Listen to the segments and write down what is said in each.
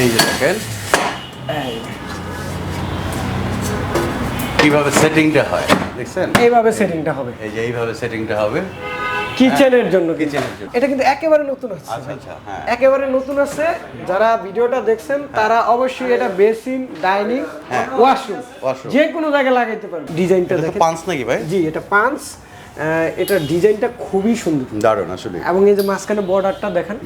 এই যে দেখেন। কীভাবে সেটিংটা হয় দেখছেন? এইভাবে সেটিংটা হবে। এই যে এইভাবে সেটিংটা হবে। কিচেনের জন্য কিচেনের জন্য। এটা কিন্তু একেবারে নতুন আছে আচ্ছা আচ্ছা হ্যাঁ। একেবারে নতুন আছে। যারা ভিডিওটা দেখছেন তারা অবশ্যই এটা বেসিন ডাইনিং হ্যাঁ। ওয়াশরুম। যে কোনো জায়গায় লাগাইতে পারবেন। ডিজাইনটা দেখেন। পাঁচ নাকি ভাই? জি এটা পাঁচ এটা ডিজাইনটা খুবই সুন্দর। দারুণ আসলে। এবং এই যে মাঝখানে বর্ডারটা দেখেন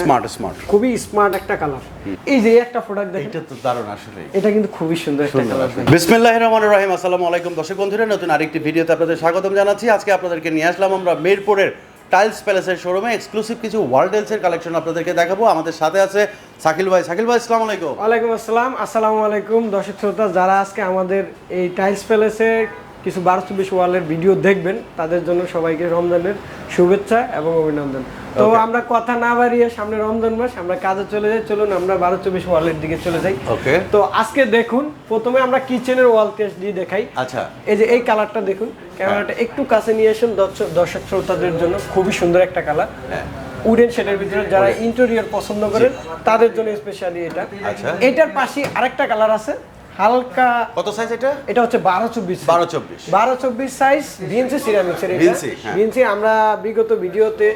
স্মার্ট স্মার্ট খুবই স্মার্ট একটা কালার এই যে একটা প্রোডাক্ট দেখেন এটা তো দারুণ আসলে। এটা কিন্তু খুবই সুন্দর একটা কালার বিসমিল্লাহির রহমানির রহিম আসসালামু আলাইকুম। দর্শক বন্ধুরা নতুন আরেকটি ভিডিওতে আপনাদের স্বাগতম জানাচ্ছি। আজকে আপনাদেরকে নিয়ে আসলাম আমরা মিরপুরের টাইলস প্যালেসের শোরুমে এক্সক্লুসিভ কিছু ওয়ার্ল্ডেলসের কালেকশন আপনাদেরকে দেখাবো। আমাদের সাথে আছে সাকিল ভাই। সাকিল ভাই আসসালামু আলাইকুম। ওয়ালাইকুম আসসালাম। আসসালামু আলাইকুম দর্শক শ্রোতা যারা আজকে আমাদের এই টাইলস প্যালেসের কিছু বারো চব্বিশ ওয়ালের ভিডিও দেখবেন তাদের জন্য সবাইকে রমজানের শুভেচ্ছা এবং অভিনন্দন। তো আমরা কথা না বাড়িয়ে সামনে রমজান মাস আমরা কাজে চলে যাই চলুন আমরা বারো চব্বিশ ওয়ালের দিকে চলে যাই। ওকে তো আজকে দেখুন প্রথমে আমরা কিচেনের ওয়াল টেস্ট দিয়ে দেখাই। আচ্ছা। এই যে এই কালারটা দেখুন ক্যামেরাটা একটু কাছে নিয়ে আসুন দর্শক- দর্শক শ্রোতাদের জন্য খুবই সুন্দর একটা কালার। হ্যাঁ। উডেন শেডের ভিতরে যারা ইন্টেরিয়র পছন্দ করেন তাদের জন্য স্পেশালি এটা। আচ্ছা। এটার পাশে আরেকটা কালার আছে হালকা কত সাইজ এটা? এটা হচ্ছে বারো চব্বিশ বারো চব্বিশ। বারো চব্বিশ সাইজ বিএনসি সিরামিক্সের হ্যাঁ। বিএনসি আমরা বিগত ভিডিওতে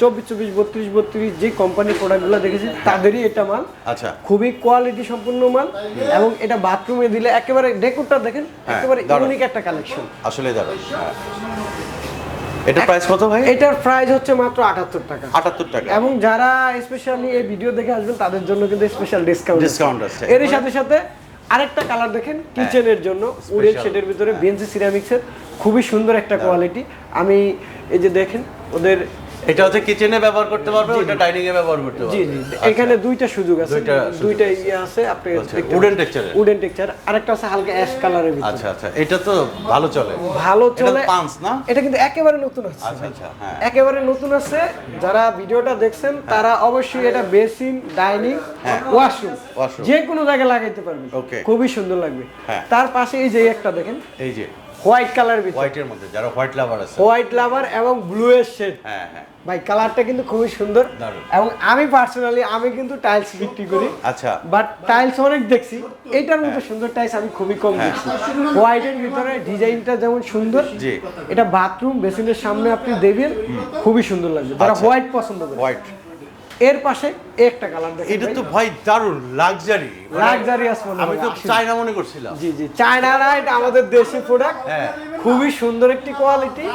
চব্বিশ চব্বিশ বত্রিশ বত্রিশ যে কোম্পানির প্রোডাক্টগুলো দেখেছি তাদেরই এটা মাল। আচ্ছা। খুবই কোয়ালিটি সম্পূর্ণ মাল এবং এটা বাথরুমে দিলে একেবারে ডেকোরটা দেখেন হ্যাঁ, একেবারে। ইউনিক একটা কালেকশন আসলে হ্যাঁ। এটা প্রাইস কত ভাই? এটার প্রাইস হচ্ছে মাত্র আটাত্তর টাকা। আটাত্তর টাকা। এবং যারা স্পেশালি এই ভিডিও দেখে আসবেন তাদের জন্য কিন্তু স্পেশাল ডিসকাউন্ট Discount আছে। এর সাথে সাথে আরেকটা কালার দেখেন কিচেনের জন্য উডেন শেডের ভিতরে বিএনসি সিরামিক্সের খুবই সুন্দর একটা কোয়ালিটি আমি এই যে দেখেন ওদের এটা হচ্ছে কিচেনে ব্যবহার করতে পারবে ওটা ডাইনিং এ ব্যবহার করতে পারবে। জি এখানে দুইটা সুযোগ আছে। দুইটা ইয়ে আছে আপনি আচ্ছা, wooden texture উডেন টেক্সচার আরেকটা আছে হালকা অ্যাশ কালারের ভিতরে। আচ্ছা আচ্ছা এটা তো ভালো চলে। ভালো চলে। পাঁচ না? এটা কিন্তু একেবারে নতুন আছে আচ্ছা আচ্ছা হ্যাঁ। একেবারে নতুন আছে। যারা ভিডিওটা দেখছেন তারা অবশ্যই এটা বেসিন ডাইনিং হ্যাঁ। ওয়াশরুম। যে কোনো জায়গায় লাগাইতে পারবেন। Okay. খুবই সুন্দর লাগবে। হ্যাঁ। তার পাশে এই যে একটা দেখেন। এই যে। হোয়াইট কালার ভিতরে। হোয়াইটের মধ্যে যারা হোয়াইট লাভার আছে। হোয়াইট লাভার এবং ব্লু এর শেড হ্যাঁ হ্যাঁ। ভাই কালারটা কিন্তু খুবই সুন্দর। এবং আমি পার্সোনালি আমি কিন্তু টাইলস বিক্রি করি। আচ্ছা। বাট টাইলস অনেক দেখছি। এইটার মতো সুন্দর টাইলস আমি খুবই কম হ্যাঁ। দেখছি। হোয়াইটের ভিতরে ডিজাইনটা যেমন সুন্দর জি। এটা বাথরুম বেসিনের সামনে আপনি দেবেন খুবই সুন্দর লাগবে। যারা আচ্ছা। হোয়াইট পছন্দ করে। হোয়াইট এর পাশে একটা কালার দেখেন এটা তো ভাই দারুণ লাক্সারি লাক্সারিয়াস মনে আমি তো চায়না মনে করছিলাম। জি জি চায়না এটা আমাদের দেশি প্রোডাক্ট হ্যাঁ। খুবই সুন্দর একটি কোয়ালিটি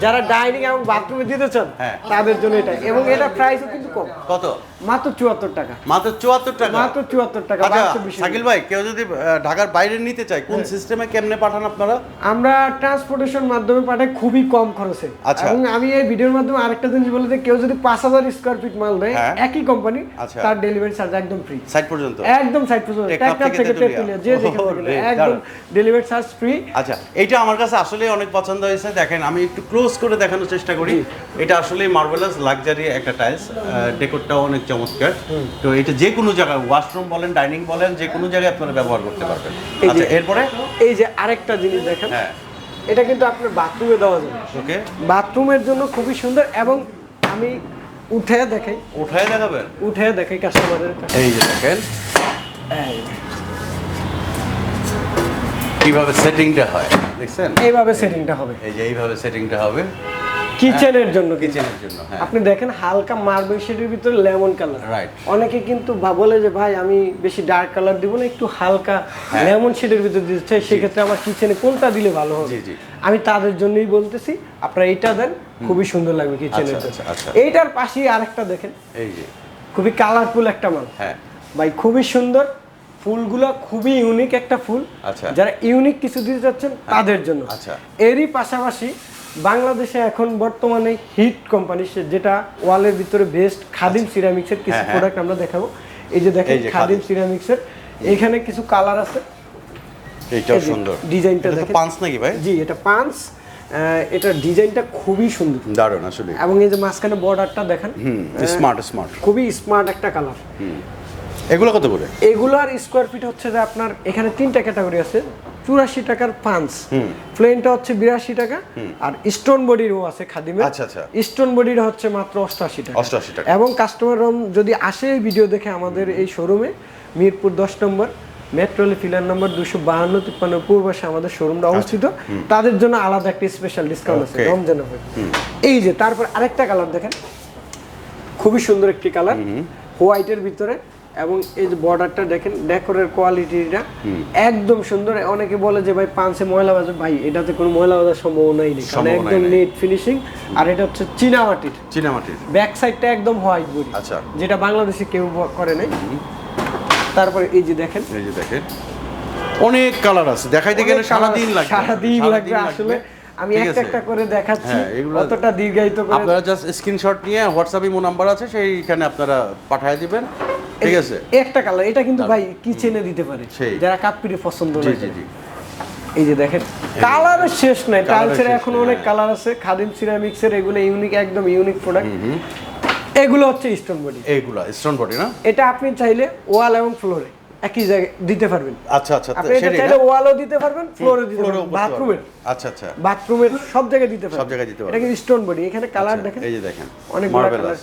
যারা ডাইনিং এবং বাথরুমে দিতে চান হ্যাঁ। তাদের জন্য এটা। এবং এটা প্রাইসও কিন্তু কম। কত? মাত্র চুয়াত্তর টাকা। মাত্র চুয়াত্তর টাকা? মাত্র চুয়াত্তর টাকা আচ্ছা বারোশো বিশ শাকিল ভাই কেউ যদি ঢাকার বাইরে নিতে চায় কোন সিস্টেমে কেমনে পাঠান আপনারা? আমরা ট্রান্সপোর্টেশন মাধ্যমে পাঠাই খুবই কম খরচে। আচ্ছা। এবং আমি এই ভিডিওর মাধ্যমে আরেকটা জিনিস বলে দিই কেউ যদি পাঁচ হাজার স্কোয়ার ফিট মাল দেয় হ্যাঁ। একই কোম্পানি আচ্ছা। তার ডেলিভারি চার্জ একদম ফ্রি সাইড পর্যন্ত? একদম সাইড পর্যন্ত। টেকনাফ টেকনাফ থেকে থেকে তেঁতুলিয়া। তেঁতুলিয়া, যে যেখান থেকে ওরে, নেয়, একদম ডেলিভারি চার্জ ফ্রি আচ্ছা এটা আমার কাছে আসলে অনেক পছন্দ হয়েছে। দেখেন আমি একটু ক্লোজ করে দেখানোর চেষ্টা করি। এটা আসলে মার্বেলাস লাক্সারি একটা টাইলস ডেকোরটাও অনেক চমৎকার। তো এটা যে কোনো জায়গায় ওয়াশরুম বলেন ডাইনিং বলেন যে কোনো জায়গায় আপনারা ব্যবহার করতে পারবেন। আচ্ছা এরপরে? এই যে আরেকটা জিনিস দেখেন হ্যাঁ। এটা কিন্তু আপনার বাথরুমে দেওয়া যাবে। ওকে। বাথরুমের জন্য খুবই সুন্দর এবং আমি উঠে দেখাই। উঠায় দেখাবেন? উঠে দেখাই কাস্টমারের এই যে দেখেন। কীভাবে সেটিংটা হয় দেখছেন? এইভাবে সেটিংটা হবে। এই যে এইভাবে সেটিংটা হবে। কিচেনের জন্য। কিচেনের জন্য হ্যাঁ। আপনি দেখেন হালকা মার্বেল শেডের ভিতরে লেমন কালার Right. অনেকে কিন্তু বলে যে ভাই আমি বেশি ডার্ক কালার দিব না একটু হালকা হ্যাঁ। লেমন শেডের ভিতরে দিতে চাই সেক্ষেত্রে আমার কিচেনে কোনটা দিলে ভালো হবে? জি, জি। আমি তাদের জন্যই বলতেছি আপনারা এইটা দেন খুবই সুন্দর লাগবে কিচেনের আচ্ছা, আচ্ছা, আচ্ছা। এইটার পাশেই আরেকটা দেখেন। এই যে। খুবই কালারফুল একটা মাল। হ্যাঁ। ভাই খুবই সুন্দর। ফুলগুলো খুবই ইউনিক একটা ফুল। আচ্ছা। যারা ইউনিক কিছু দিতে চাচ্ছেন তাদের জন্য। আচ্ছা। এরই পাশাপাশি বাংলাদেশে এখন বর্তমানে হিট কোম্পানি যেটা ওয়ালের ভিতরে বেস্ট খাদিম সিরামিক্সের কিছু হ্যাঁ, হ্যাঁ। প্রোডাক্ট আমরা দেখাবো। এই যে দেখেন খাদিম। সিরামিক্সের এখানে কিছু কালার আছে। এইটাও সুন্দর। ডিজাইনটা এটা দেখেন। পাঁচ নাকি ভাই? জি এটা পাঁচ। এটার ডিজাইনটা খুবই সুন্দর। দারুণ আসলে। এবং এই যে মাঝখানে বর্ডারটা দেখেন। স্মার্ট স্মার্ট খুবই স্মার্ট একটা কালার এগুলো কত করে? এগুলার স্কোয়ার ফিট হচ্ছে যে আপনার এখানে তিনটা ক্যাটাগরি আছে। চুরাশি টাকার পাঁচ প্লেনটা হচ্ছে বিরাশি টাকা। আর স্টোন বডিরও আছে খাদিমে আচ্ছা, আচ্ছা। স্টোন বডির হচ্ছে মাত্র অষ্টআশি টাকা। 88 টাকা। এবং কাস্টমার যদি আসে এই ভিডিও দেখে আমাদের এই শোরুমে মিরপুর দশ নম্বর মেট্রোলি ফিলার নম্বর দুশো বাহান্ন তিপ্পান্ন পূর্বাশে আমাদের শোরুমটা অবস্থিত। তাদের জন্য আলাদা একটা স্পেশাল ডিসকাউন্ট আছে. রমজান অফার এই যে তারপর আরেকটা কালার দেখেন। খুবই সুন্দর একটি কালার হোয়াইটের ভিতরে এবং এই যে বর্ডারটা দেখেন ডেকোরের কোয়ালিটিটা একদম সুন্দর। অনেকে বলে যে ভাই পাঁচে ময়লা বাজে ভাই এটাতে কোনো ময়লা বাজার সম্ভাবনাই নেই কারণ একদম নেট ফিনিশিং আর এটা হচ্ছে চীনা মাটির। চীনামাটির ব্যাক সাইডটা একদম হোয়াইট বডি আচ্ছা। যেটা বাংলাদেশে কেউ করে নাই। তারপরে এই যে দেখেন। এই যে দেখেন। অনেক কালার আছে। দেখাইতে গেলে সারাদিন colour- লাগবে সারাদিন লাগবে। আসলে। আমি ঠিক একটা একটা করে দেখাচ্ছি। হ্যাঁ, অতটা দীর্ঘায়িত করে আপনারা জাস্ট স্ক্রিনশট নিয়ে হোয়াটসঅ্যাপে ইমো নাম্বার আছে সেইখানে আপনারা পাঠিয়ে দিবেন। ঠিক আছে। একটা কালার এটা কিন্তু ভাই কিচেনে দিতে পারে। যারা কাপ্পিরি পছন্দ জি জি এই যে দেখেন কালারের শেষ নাই। টাইলসের এখন অনেক হ্যাঁ। কালার আছে। খাদিম সিরামিক্সের এগুলো ইউনিক একদম ইউনিক প্রোডাক্ট এগুলো হচ্ছে স্টোন বডি এইগুলা স্টোন বডি না? এটা আপনি চাইলে ওয়াল এবং ফ্লোরে একই জায়গায় দিতে পারবেন। আচ্ছা আচ্ছা আপনি এটা চাইলে ওয়ালও দিতে পারবেন ফ্লোরে দিতে পারবেন। বাথরুমের আচ্ছা আচ্ছা। বাথরুমের সব জায়গায় দিতে পারবেন। সব জায়গায় দিতে এটা পারবেন। কিন্তু স্টোন বডি এখানে কালার আচ্ছা, দেখেন। এই যে দেখেন। অনেকগুলো কালার মার্ভেলাস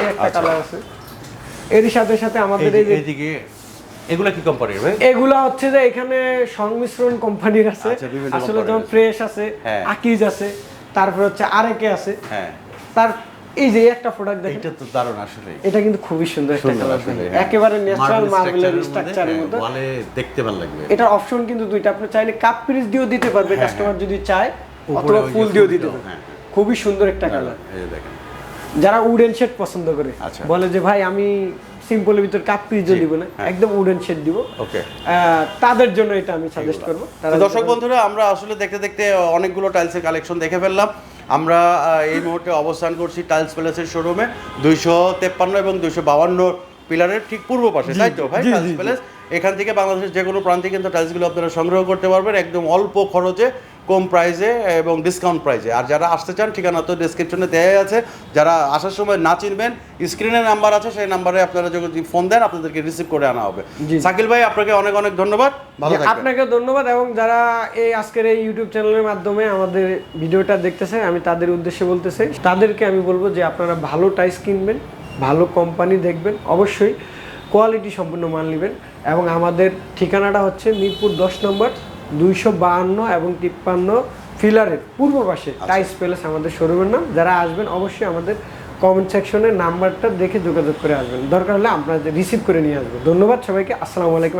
এই একটা আচ্ছা। কালার আছে। এরই সাথে সাথে আমাদের এই যে এইদিকে এগুলা কি কোম্পানির ভাই? এগুলা হচ্ছে যে এখানে সংমিশ্রণ কোম্পানির আছে। আচ্ছা, আসলে যেমন ফ্রেশ আছে হ্যাঁ। আকিজ আছে তারপর হচ্ছে আরেকে আছে। হ্যাঁ। তার এই যে একটা প্রোডাক্ট দেখেন। এইটা তো দারুণ আসলে। এটা কিন্তু খুবই সুন্দর একটা কালার হ্যাঁ। একেবারে ন্যাচারাল মার্বেলের স্ট্রাকচারের মতো হ্যাঁ, ওয়ালে দেখতে ভালো লাগবে। এটার অপশন কিন্তু দুইটা। আপনি চাইলে কাপ পিরিস দিয়েও দিতে পারবে হ্যাঁ, কাস্টমার যদি চায় অথবা ফুল দিয়েও দিতে পারবে। হ্যাঁ, হ্যাঁ। খুবই সুন্দর একটা কালার এই দেখেন। যারা উডেন শেড পছন্দ করে আচ্ছা। বলে যে ভাই আমি সিম্পলের ভিতর কাপ পিরিজও জি, দিব না হ্যাঁ। একদম উডেন শেড দিব। ওকে তাদের জন্য এটা আমি সাজেস্ট করব। দর্শক বন্ধুরা আমরা আসলে দেখতে দেখতে অনেকগুলো টাইলসের কালেকশন দেখে ফেললাম। আমরা এই মুহূর্তে অবস্থান করছি টাইলস প্যালেসের শোরুমে দুইশো তেপ্পান্ন এবং দুইশো বাউান্ন পিলারের ঠিক পূর্ব পাশে তাই তো ভাই? টাইলস। প্যালেস এখান থেকে বাংলাদেশের যে কোনো প্রান্তে কিন্তু টাইলসগুলো আপনারা সংগ্রহ করতে পারবেন একদম অল্প খরচে। কম প্রাইসে এবং ডিসকাউন্ট প্রাইসে আর যারা আসতে চান ঠিকানা তো ডিসক্রিপশনে দেওয়া আছে। যারা আসার সময় না চিনবেন স্ক্রিনে নাম্বার আছে সেই নাম্বারে আপনারা যদি ফোন দেন আপনাদেরকে রিসিভ করে আনা হবে। সাকিল ভাই আপনাকে অনেক অনেক ধন্যবাদ। আপনাকে ধন্যবাদ এবং যারা এই আজকের এই ইউটিউব চ্যানেলের মাধ্যমে আমাদের ভিডিওটা দেখতেছে আমি তাদের উদ্দেশ্যে বলতে চাই তাদেরকে আমি বলব যে আপনারা ভালো টাইস কিনবেন ভালো কোম্পানি দেখবেন অবশ্যই কোয়ালিটি সম্পূর্ণ মাল নেবেন এবং আমাদের ঠিকানাটা হচ্ছে মিরপুর দশ নম্বর দুইশো বাহান্ন এবং তিপ্পান্ন ফিলারের পূর্ব পাশে টাইস প্যালেস আমাদের শোরুমের নাম। যারা আসবেন অবশ্যই আমাদের কমেন্ট সেকশনে নাম্বারটা দেখে যোগাযোগ করে আসবেন। দরকার হলে আপনাদের রিসিভ করে নিয়ে আসব। ধন্যবাদ সবাইকে। আসসালামু আলাইকুম।